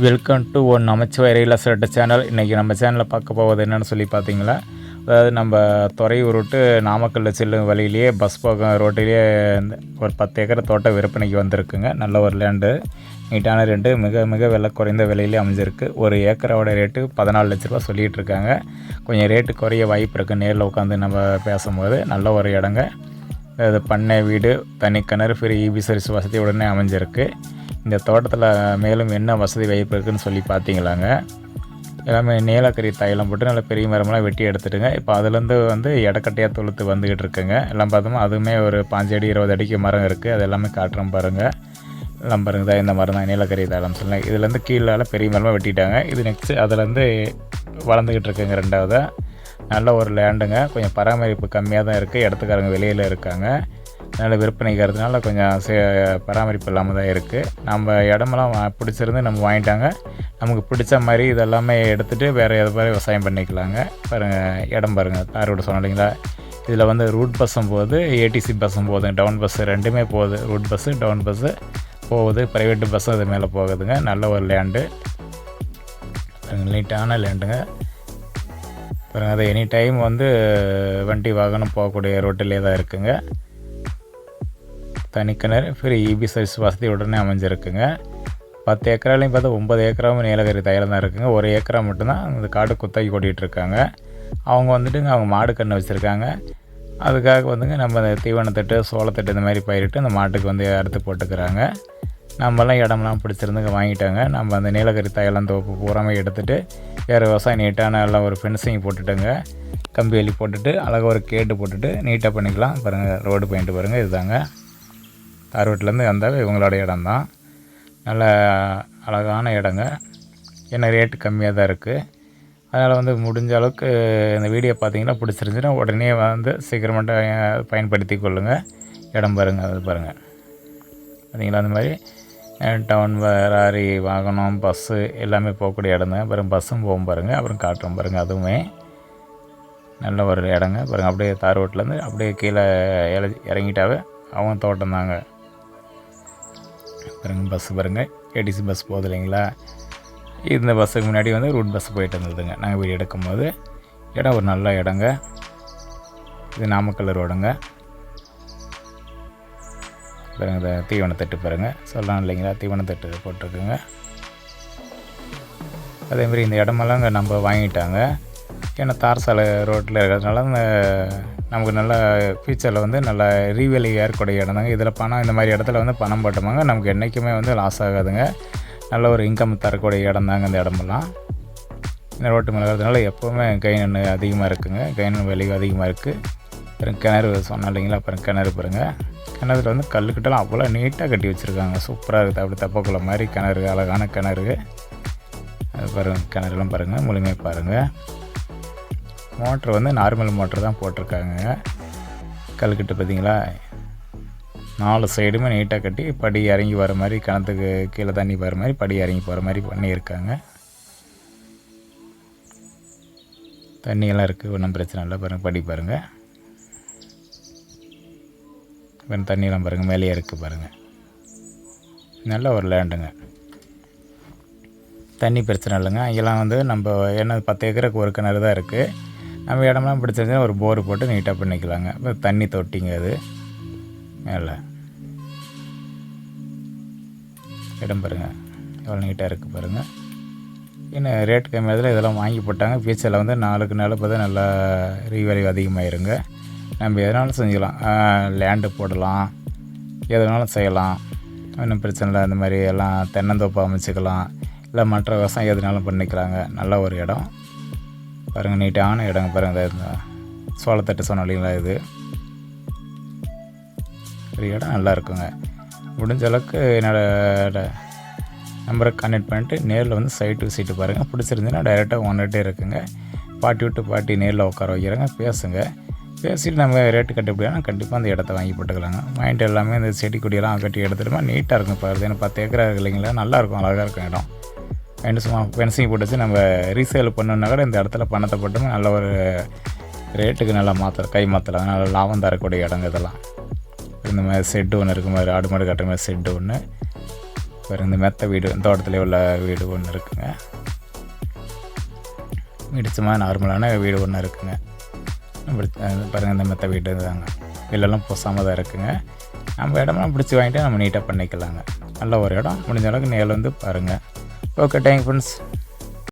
Welcome to one நமச்சிவாய் ரயில் அசட்ட channel இன்றைக்கி நம்ம சேனலில் பார்க்க போவது என்னென்னு சொல்லி பார்த்தீங்களா? அதாவது நம்ம துறையூர் விட்டு நாமக்கல்ல செல்லும் வழியிலேயே பஸ் போக ரோட்டிலேயே இந்த ஒரு பத்து ஏக்கர் தோட்டம் விற்பனைக்கு வந்திருக்குங்க. நல்ல ஒரு லேண்டு நீட்டான ரெண்டு மிக மிக விலை குறைந்த விலையிலே அமைஞ்சிருக்கு. ஒரு ஏக்கரோட ரேட்டு பதினாலு லட்ச ரூபா சொல்லிகிட்டு இருக்காங்க. கொஞ்சம் ரேட்டு குறைய வாய்ப்பு இருக்குது நேரில் உட்காந்து நம்ம பேசும்போது நல்ல ஒரு இடங்க. அது பண்ணை வீடு தனி கிணறு ஃப்ரீ இபி சர்வீஸ் வசதி உடனே அமைஞ்சிருக்கு. இந்த தோட்டத்தில் மேலும் என்ன வசதி வாய்ப்பு இருக்குன்னு சொல்லி பார்த்தீங்களாங்க எல்லாமே நீலக்கறி தைலம் போட்டு நல்ல பெரிய மரமெல்லாம் வெட்டி எடுத்துட்டுங்க. இப்போ அதுலேருந்து வந்து இடக்கட்டையாக தொழுத்து வந்துக்கிட்டு இருக்குங்க. எல்லாம் பார்த்தோமா அதுவுமே ஒரு பாஞ்சு அடி இருபது அடிக்கு மரம் இருக்குது அது எல்லாமே காட்டுறோம் பாருங்கள் எல்லாம் பாருங்க தான் இந்த மரம் தான் நீலக்கறி தைலம் சொல்லுங்கள் இதுலேருந்து கீழே பெரிய மரமாக வெட்டிட்டாங்க. இது நெக்ஸ்ட்டு அதுலேருந்து வளர்ந்துக்கிட்டு இருக்குங்க ரெண்டாவது. நல்ல ஒரு லேண்டுங்க கொஞ்சம் பராமரிப்பு கம்மியாக தான் இருக்குது இடத்துக்காரங்க வெளியில் இருக்காங்க. நல்ல விற்பனைக்கிறதுனால கொஞ்சம் சே பராமரிப்பு இல்லாமல் தான் இருக்குது நம்ம இடமெல்லாம் பிடிச்சிருந்து நம்ம வாங்கிட்டாங்க. நமக்கு பிடிச்ச மாதிரி இதெல்லாமே எடுத்துகிட்டு வேறு எது மாதிரி விவசாயம் பண்ணிக்கலாங்க. பாருங்கள் இடம் பாருங்கள் தார் ரோடு சொன்னோம் இல்லைங்களா? இதில் வந்து ரூட் பஸ்ஸும் போகுது ஏடிசி பஸ்ஸும் போகுது டவுன் பஸ்ஸு ரெண்டுமே போகுது. Route bus town bus private private பஸ்ஸும் அது மேலே போகுதுங்க. நல்ல ஒரு லேண்டு நீட்டான லேண்டுங்க அப்புறம் அது எனி டைம் வந்து வண்டி வாகனம் போகக்கூடிய ரோட்டிலே தான் இருக்குங்க. தனிக்கிணறு ஃப்ரீ இபி சர்வீஸ் வசதி உடனே அமைஞ்சிருக்குங்க. பத்து ஏக்கராலையும் பார்த்தா ஒம்பது ஏக்கராவும் நீலகிரி தைலம் தான் இருக்குங்க. ஒரு ஏக்கரா மட்டும்தான் அந்த காடு குத்தகை கொட்டிகிட்டு இருக்காங்க. அவங்க வந்துட்டுங்க அவங்க மாடு கன்று வச்சுருக்காங்க. அதுக்காக வந்துங்க நம்ம இந்த தீவனத்தட்டு சோளத்தட்டு இந்த மாதிரி பயிரிட்டு அந்த மாட்டுக்கு வந்து அறுத்து போட்டுக்கிறாங்க. நம்மலாம் இடம்லாம் பிடிச்சிருந்துங்க வாங்கிட்டாங்க. நம்ம அந்த நீலகிரி தைலம் தோப்பு பூராமே எடுத்துகிட்டு வேறு விவசாயம் நீட்டான எல்லாம் ஒரு ஃபென்சிங் போட்டுட்டுங்க கம்பி வேலி போட்டுட்டு அழகாக ஒரு கேட்டு போட்டுட்டு நீட்டாக பண்ணிக்கலாம். பாருங்கள் ரோடு பெயிண்ட் பாருங்கள் இதுதாங்க. தார் வந்தாவே இவங்களோட இடம் தான் நல்ல அழகான இடங்க. என்ன ரேட்டு கம்மியாக தான் இருக்குது அதனால் வந்து முடிஞ்ச அளவுக்கு இந்த வீடியோ பார்த்தீங்கன்னா பிடிச்சிருந்துச்சுன்னா உடனே வந்து சீக்கிரமாக பயன்படுத்தி கொள்ளுங்கள் இடம் பாருங்கள் அது பாருங்கள் பார்த்தீங்களா? அந்த மாதிரி டவுன் லாரி வாகனம் பஸ்ஸு எல்லாமே போகக்கூடிய இடம் தான் அப்புறம் பஸ்ஸும் போகும் பாருங்கள் அப்புறம் காட்டுறோம் பாருங்கள் அதுவுமே. நல்ல ஒரு இடங்க. பாருங்கள் அப்படியே தார் ரோட்லேருந்து அப்படியே கீழே இறங்கிட்டாவே அவங்க தோட்டம் தாங்க. பாருங்கள் பஸ் பாருங்கள் ஏடிசி பஸ் போகுது இல்லைங்களா? இந்த பஸ்ஸுக்கு முன்னாடி வந்து ரூட் பஸ் போயிட்டு இருந்ததுங்க. நாங்கள் வீடு எடுக்கும்போது இடம் ஒரு நல்ல இடங்க. இது நாமக்கல் ரோடுங்க. பாருங்க இந்த தீவனத்தட்டு பாருங்க. சொல்லலாம் இல்லைங்களா? தீவனத்தட்டு போட்டிருக்குங்க. அதேமாதிரி இந்த இடமெல்லாம் இங்கே நம்ம வாங்கிட்டாங்க. ஏன்னா தார் சாலை ரோட்டில் இருக்கிறதுனால இந்த நமக்கு நல்ல ஃபியூச்சரில் வந்து நல்ல ரீவேலி ஏற்கூடிய இடம் தாங்க. இதில் பணம் இந்த மாதிரி இடத்துல வந்து பணம் போட்டோமாங்க. நமக்கு என்றைக்குமே வந்து லாஸ் ஆகாதுங்க. நல்ல ஒரு இன்கம் தரக்கூடிய இடம் தாங்க இந்த இடமெல்லாம். இந்த ரோட்டு மேலே எப்போவுமே கைன் அதிகமாக இருக்குங்க. கைன் விலையும் அதிகமாக இருக்குது அப்புறம் கிணறு சொன்னோம் இல்லைங்களா? அப்புறம் கிணறு பாருங்கள் கிணறுல வந்து கல்லுக்கிட்டலாம் அவ்வளோ நீட்டாக கட்டி வச்சுருக்காங்க. சூப்பராக இருக்குது. அப்படி தப்பக்குள்ள மாதிரி கிணறு அழகான கிணறு. அது பாருங்கள் கிணறுலாம் பாருங்கள் முழுமையாக பாருங்கள் மோட்ரு வந்து நார்மல் மோட்ரு தான் போட்டிருக்காங்க. கல்லுக்கிட்ட பார்த்தீங்களா? நாலு சைடுமே நீட்டாக கட்டி படி இறங்கி வர மாதிரி கிணத்துக்கு கீழே தண்ணி போகிற மாதிரி படி இறங்கி போகிற மாதிரி பண்ணியிருக்காங்க. தண்ணியெல்லாம் இருக்குது ஒன்றும் பிரச்சனை இல்லை. பாருங்கள் படி பாருங்கள் பாருங்க தண்ணியெல்லாம் பாருங்கள் மேலேயே இருக்குது பாருங்கள் நல்ல ஒரு லேண்டுங்க. தண்ணி பிரச்சனை இல்லைங்க. இங்கெல்லாம் வந்து நம்ம என்ன பத்து ஏக்கருக்கு ஒரு கிணறு தான் இருக்குது நம்ம இடமெல்லாம் பிடிச்சிருந்துச்சுன்னா ஒரு போர் போட்டு நீட்டாக பண்ணிக்கலாங்க. இப்போ தண்ணி தொட்டிங்க அது. மேலே. இடம் பாருங்கள் எவ்வளோ நீட்டாக இருக்குது பாருங்கள் இன்னும் ரேட் கம்மியாதில் இதெல்லாம் வாங்கி போட்டாங்க. ஃபியூச்சரில் வந்து நாளுக்கு நாள் பார்த்தா நல்லா ரீவேல்யூ அதிகமாயிருங்க. நம்ம எதனாலும் செஞ்சுக்கலாம். லேண்டு போடலாம். எதனாலும் செய்யலாம். ஒன்றும் பிரச்சனை இல்லை. அந்த மாதிரி எல்லாம் தென்னந்தோப்பு அமைச்சிக்கலாம். இல்லை மற்ற விவசாயம் எதுனாலும் பண்ணிக்கலாங்க. நல்ல ஒரு இடம். பாருங்கள் நீட்டான இடங்க பாருங்கள் இந்த சோளத்தட்டு சொன்ன இல்லைங்களா இது. ஒரு இடம் நல்லா இருக்குங்க. முடிஞ்ச அளவுக்கு என்னோடய நம்பரை கனெக்ட் பண்ணிட்டு நேரில் வந்து சைட்டு சீட்டு பாருங்கள் பிடிச்சிருந்துன்னா டைரெக்டாக ஒன்றுட்டே இருக்குங்க. பாட்டி விட்டு பாட்டி நேரில் உட்கார வைக்கிறாங்க பேசுங்க. பேசிட்டு நம்ம ரேட்டு கட்டுப்படியானா கண்டிப்பாக அந்த இடத்த வாங்கி போட்டுக்கலாங்க. வாங்கிட்டு எல்லாமே இந்த செடி கொடியெல்லாம் கட்டி எடுத்துட்டோமா நீட்டாக இருக்கும் பாருது ஏன்னா பத்து ஏக்கரா இருக்கு இல்லைங்களா? நல்லாயிருக்கும் அழகாக இருக்கும் இடம். வாங்கிட்டு சும்மா ஃபென்சிங் போட்டு வச்சு நம்ம ரீசேல் பண்ணோம்னா கூட இந்த இடத்துல பணத்தை போட்டோம்னா நல்ல ஒரு ரேட்டுக்கு நல்லா மாற்ற கை மாற்றலாம் நல்ல லாபம் தரக்கூடிய இடங்க இதெல்லாம். இந்த மாதிரி செட்டு ஒன்று இருக்கும் மாதிரி ஆடு மாடு கட்டுற மாதிரி செட்டு ஒன்று பாருங்க இந்த மெத்த வீடு தோட்டத்திலே உள்ள வீடு ஒன்று இருக்குங்க. மிடிச்சமாக நார்மலான வீடு ஒன்று இருக்குங்க. பாருங்கள் இந்த மெத்த வீடு தாங்க வெளிலலாம் பூசாமல் தான் இருக்குங்க. நம்ம இடமெல்லாம் பிடிச்சி வாங்கிட்டு நம்ம நீட்டாக பண்ணிக்கலாங்க. நல்ல ஒரு இடம். முடிஞ்ச அளவுக்கு நேரில் வந்து பாருங்கள் ఓకే థ్యాంక్ ఫ్రెండ్స్